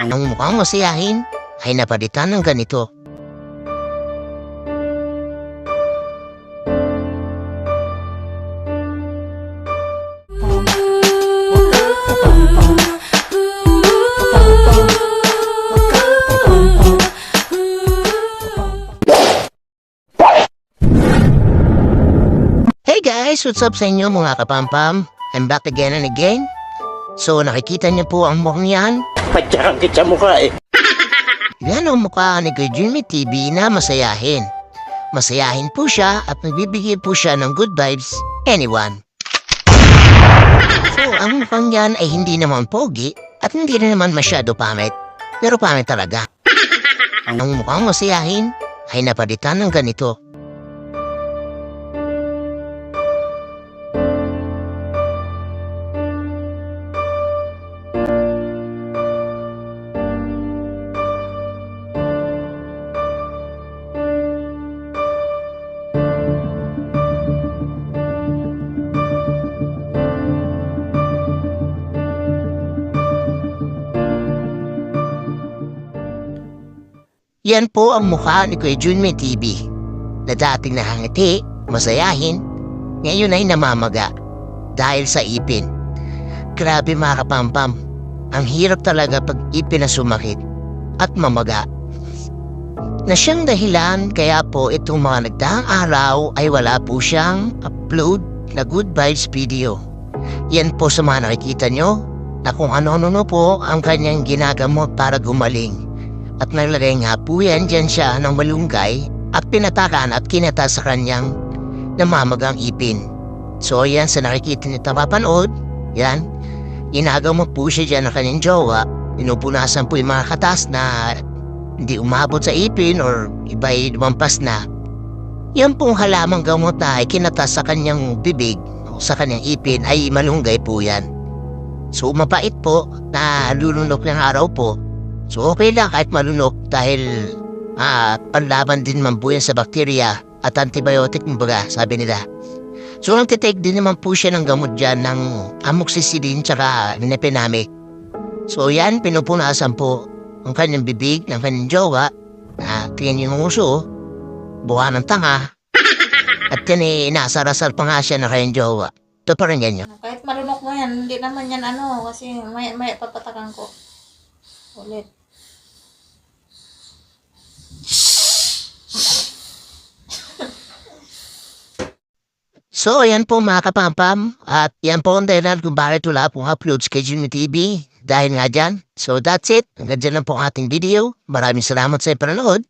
Ang mukhang masiyahin ay napalitan ng ganito. Hey guys, what's up sa inyo mga kapampam? I'm back again and again. So nakikita niyo po ang mukhang yan? Patsakang kita mukha eh. Yan ang mukha ni Kuya Jimmy TV na masayahin. Masayahin po siya at nagbibigay po siya ng good vibes anyone. So ang mukhang yan ay hindi naman pogi at hindi rin naman masyado pamit. Pero pamit talaga. Ang mukhang masayahin ay napalitan ng ganito. Yan po ang mukha ni Kuya Junme TV na dating nakangiti, masayahin, ngayon ay namamaga dahil sa ipin. Grabe mga kapampam, ang hirap talaga pag ipin na sumakit at mamaga. Na siyang dahilan kaya po itong mga nagdaang araw ay wala po siyang upload na good vibes video. Yan po sa mga nakikita nyo na kung ano-ano po ang kanyang ginagamot para gumaling. At naglagay nga po yan dyan siya ng malunggay at pinatakan at kinata sa kanyang namamagang ipin. So yan sa nakikita niyo tapapanood, yan, inagamot po siya dyan ng kanyang jowa, pinupunasan po yung mga katas na hindi umabot sa ipin or iba'y lumampas na. Yan pong halamang gamot na ay kinatas sa kanyang bibig o sa kanyang ipin ay malunggay po yan. So mapait po na lulunok ng araw po So okay lang kahit malunok dahil ah, panlaban din man po yan sa bakterya at antibiotic mga sabi nila. So ang titake din naman po siya ng gamot dyan ng amoxicillin tsaka minepinamic. So yan, pinupunasan po ang kanyang bibig ng kanyang jowa na tingin yung uso, buha ng tanga, at yan eh, inasarasal pa nga siya ng kanyang jowa. Ito pa rin yan. Kahit malunok mo yan, hindi naman yan ano, kasi may, may papatakan ko. Ulit. So, ayan po mga kapampam. At yan po ang dahilan kung bakit wala pong uploads kay Jimmy TV. Dahil nga dyan. So, that's it. Hanggang dyan lang po ang ating video. Maraming salamat sa panonood.